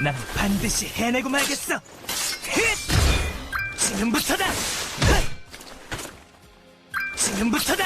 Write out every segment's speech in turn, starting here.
난 반드시 해내고 말겠어. 힛! 지금부터다. 헛! 지금부터다.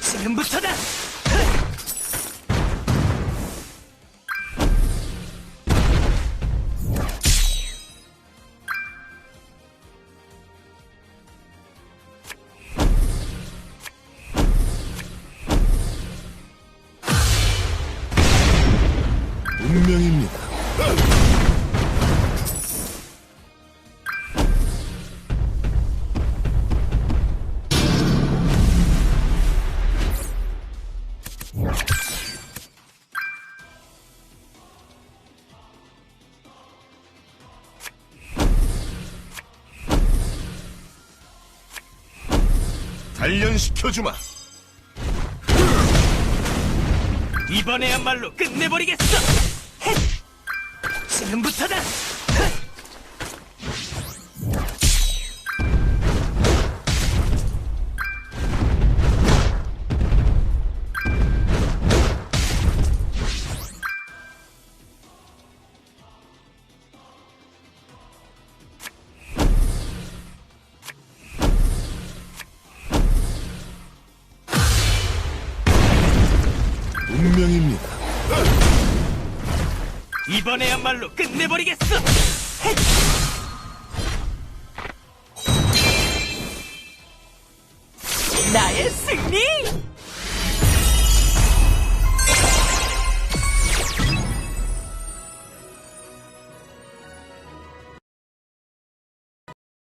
지금부터다. 헛! 운명입 단련시켜주마. 이번에야말로 끝내버리겠어. 헷! 지금부터다. 헛! 운명입니다. 이번에야말로 끝내버리겠어. 헷! 나의 승리!